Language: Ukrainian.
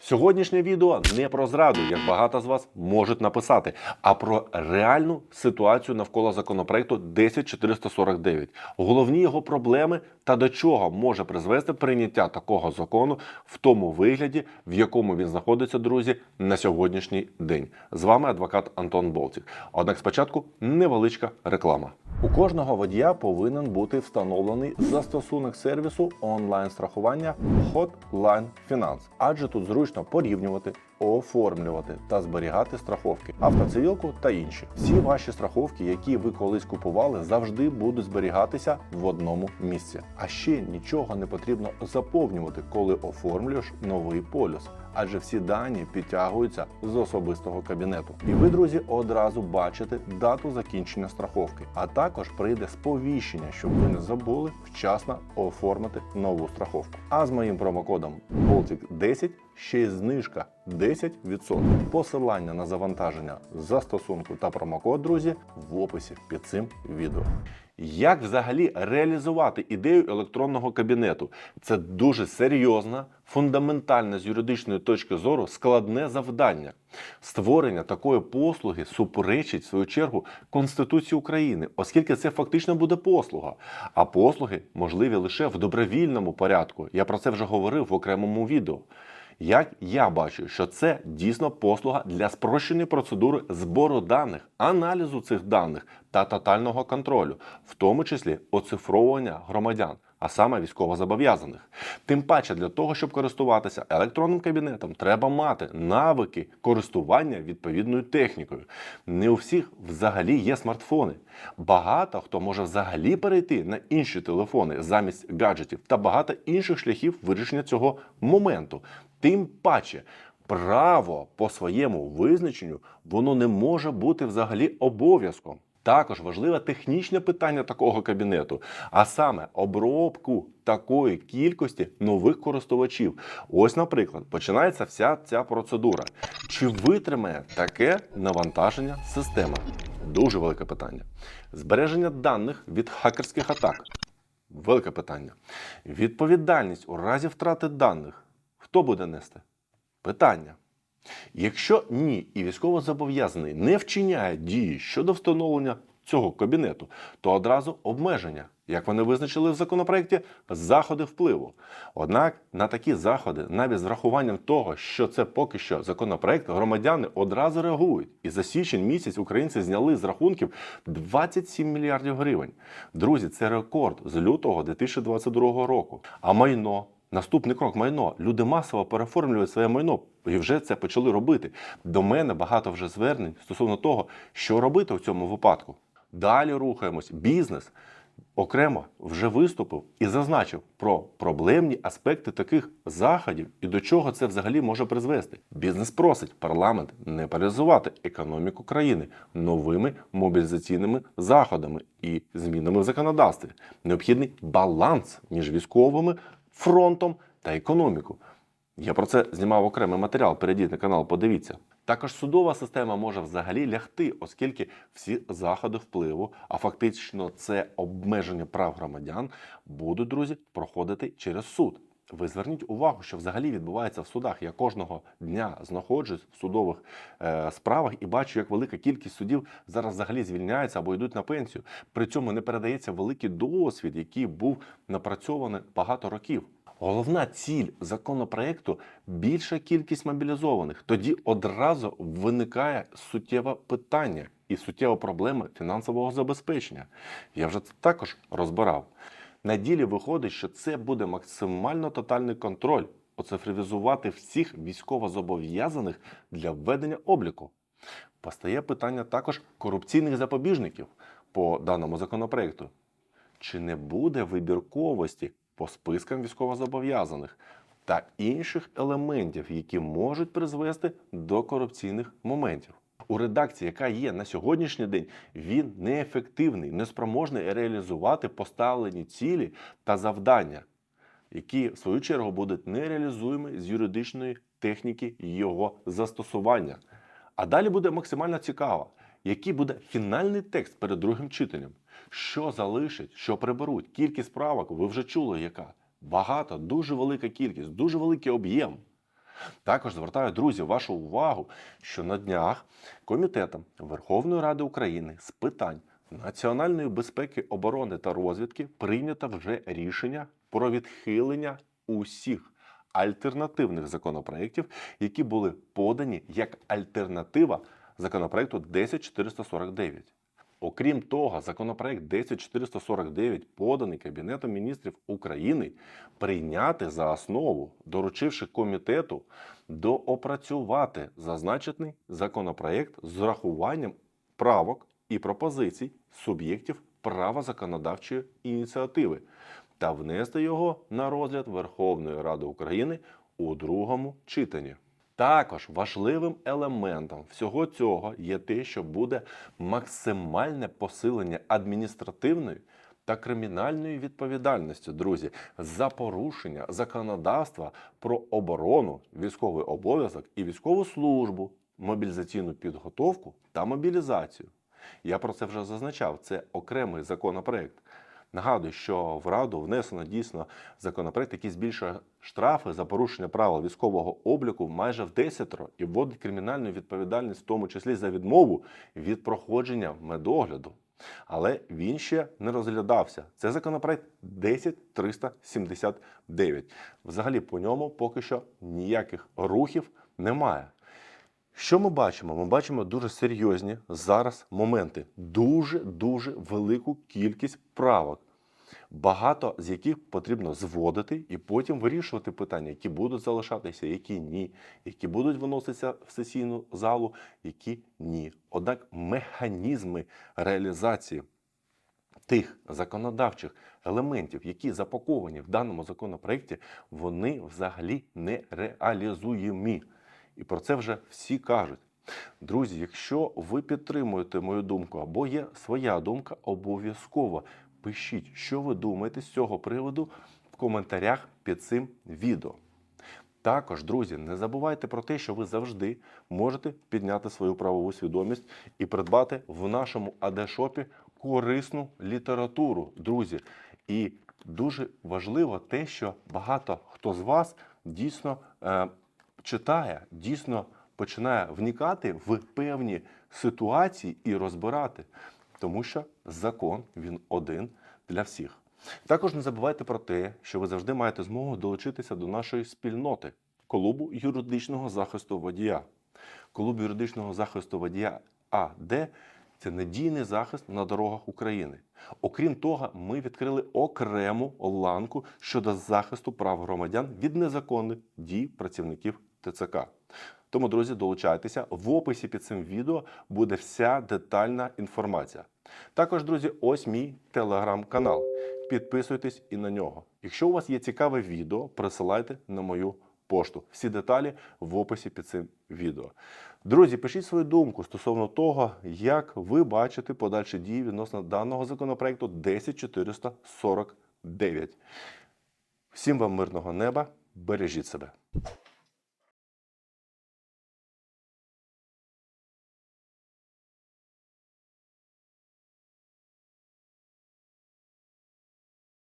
Сьогоднішнє відео не про зраду, як багато з вас можуть написати, а про реальну ситуацію навколо законопроекту 10449, головні його проблеми та до чого може призвести прийняття такого закону в тому вигляді, в якому він знаходиться, друзі, на сьогоднішній день. З вами адвокат Антон Болтік. Однак спочатку невеличка реклама. У кожного водія повинен бути встановлений застосунок сервісу онлайн-страхування Hotline Finance, адже тут зручно порівнювати, оформлювати та зберігати страховки, автоцивілку та інші. Всі ваші страховки, які ви колись купували, завжди будуть зберігатися в одному місці. А ще нічого не потрібно заповнювати, коли оформлюєш новий полюс. Адже всі дані підтягуються з особистого кабінету. І ви, друзі, одразу бачите дату закінчення страховки. А також прийде сповіщення, щоб ви не забули вчасно оформити нову страховку. А з моїм промокодом Baltic 10 ще й знижка 10%. Посилання на завантаження застосунку та промокод, друзі, в описі під цим відео. Як взагалі реалізувати ідею електронного кабінету? Це дуже серйозна, фундаментальне з юридичної точки зору складне завдання. Створення такої послуги суперечить в свою чергу Конституції України, оскільки це фактично буде послуга. А послуги можливі лише в добровільному порядку. Я про це вже говорив в окремому відео. Як я бачу, що це дійсно послуга для спрощеної процедури збору даних, аналізу цих даних та тотального контролю, в тому числі оцифровування громадян, а саме військовозобов'язаних. Тим паче для того, щоб користуватися електронним кабінетом, треба мати навики користування відповідною технікою. Не у всіх взагалі є смартфони. Багато хто може взагалі перейти на інші телефони замість гаджетів та багато інших шляхів вирішення цього моменту. Тим паче, право по своєму визначенню воно не може бути взагалі обов'язком. Також важливе технічне питання такого кабінету, а саме обробку такої кількості нових користувачів. Ось, наприклад, починається вся ця процедура. Чи витримає таке навантаження система? Дуже велике питання. Збереження даних від хакерських атак. Велике питання. Відповідальність у разі втрати даних. Хто буде нести? Питання. Якщо ні, і військовозобов'язаний не вчиняє дії щодо встановлення цього кабінету, то одразу обмеження, як вони визначили в законопроекті, заходи впливу. Однак на такі заходи, навіть з врахуванням того, що це поки що законопроект, громадяни одразу реагують. І за січень місяць українці зняли з рахунків 27 мільярдів гривень. Друзі, це рекорд з лютого 2022 року. А майно. Наступний крок майно. Люди масово переформлюють своє майно і вже це почали робити. До мене багато вже звернень стосовно того, що робити в цьому випадку. Далі рухаємось. Бізнес окремо вже виступив і зазначив про проблемні аспекти таких заходів і до чого це взагалі може призвести. Бізнес просить парламент не паралізувати економіку країни новими мобілізаційними заходами і змінами в законодавстві. Необхідний баланс між військовими фронтом та економіку. Я про це знімав окремий матеріал. Перейдіть на канал, подивіться. Також судова система може взагалі лягти, оскільки всі заходи впливу, а фактично це обмеження прав громадян, будуть, друзі, проходити через суд. Ви зверніть увагу, що взагалі відбувається в судах. Я кожного дня знаходжусь в судових е, справах і бачу, як велика кількість судів зараз взагалі звільняються або йдуть на пенсію. При цьому не передається великий досвід, який був напрацьований багато років. Головна ціль законопроекту більша кількість мобілізованих. Тоді одразу виникає суттєве питання і суттєва проблема фінансового забезпечення. Я вже це також розбирав. На ділі виходить, що це буде максимально тотальний контроль оцифровізувати всіх військовозобов'язаних для введення обліку. Постає питання також корупційних запобіжників по даному законопроекту. Чи не буде вибірковості по спискам військовозобов'язаних та інших елементів, які можуть призвести до корупційних моментів? У редакції, яка є на сьогоднішній день, він неефективний, неспроможний реалізувати поставлені цілі та завдання, які в свою чергу будуть нереалізуємі з юридичної техніки його застосування. А далі буде максимально цікаво, який буде фінальний текст перед другим читанням. Що залишить, що приберуть. Кількість правок ви вже чули, яка багато, дуже велика кількість, дуже великий об'єм. Також звертаю, друзі, вашу увагу, що на днях Комітетом Верховної Ради України з питань національної безпеки, оборони та розвідки прийнято вже рішення про відхилення усіх альтернативних законопроєктів, які були подані як альтернатива законопроекту 10449. Окрім того, законопроект 10449, поданий Кабінетом міністрів України, прийняти за основу, доручивши комітету доопрацювати зазначений законопроект з урахуванням правок і пропозицій суб'єктів права законодавчої ініціативи та внести його на розгляд Верховної Ради України у другому читанні. Також важливим елементом всього цього є те, що буде максимальне посилення адміністративної та кримінальної відповідальності, друзі, за порушення законодавства про оборону, військовий обов'язок і військову службу, мобілізаційну підготовку та мобілізацію. Я про це вже зазначав. Це окремий законопроект. Нагадую, що в Раду внесено дійсно законопроект, який збільшує штрафи за порушення правил військового обліку майже в десятеро і вводить кримінальну відповідальність, в тому числі за відмову від проходження медогляду. Але він ще не розглядався. Це законопроект 10379. Взагалі по ньому поки що ніяких рухів немає. Що ми бачимо? Ми бачимо дуже серйозні зараз моменти, дуже дуже велику кількість правок, багато з яких потрібно зводити і потім вирішувати питання, які будуть залишатися, які ні, які будуть виноситися в сесійну залу, які ні. Однак механізми реалізації тих законодавчих елементів, які запаковані в даному законопроекті, вони взагалі не реалізуємі. І про це вже всі кажуть. Друзі, якщо ви підтримуєте мою думку або є своя думка, обов'язково пишіть, що ви думаєте з цього приводу в коментарях під цим відео. Також, друзі, не забувайте про те, що ви завжди можете підняти свою правову свідомість і придбати в нашому АД-шопі корисну літературу, друзі. І дуже важливо те, що багато хто з вас дійсно е, читає, дійсно починає вникати в певні ситуації і розбирати, тому що закон він один для всіх. Також не забувайте про те, що ви завжди маєте змогу долучитися до нашої спільноти клубу юридичного захисту водія. Клуб юридичного захисту водія АД це надійний захист на дорогах України. Окрім того, ми відкрили окрему ланку щодо захисту прав громадян від незаконних дій працівників ТЦК. Тому, друзі, долучайтеся. В описі під цим відео буде вся детальна інформація. Також, друзі, ось мій телеграм-канал. Підписуйтесь і на нього. Якщо у вас є цікаве відео, присилайте на мою пошту. Всі деталі в описі під цим відео. Друзі, пишіть свою думку стосовно того, як ви бачите подальші дії відносно даного законопроекту 10449. Всім вам мирного неба, бережіть себе.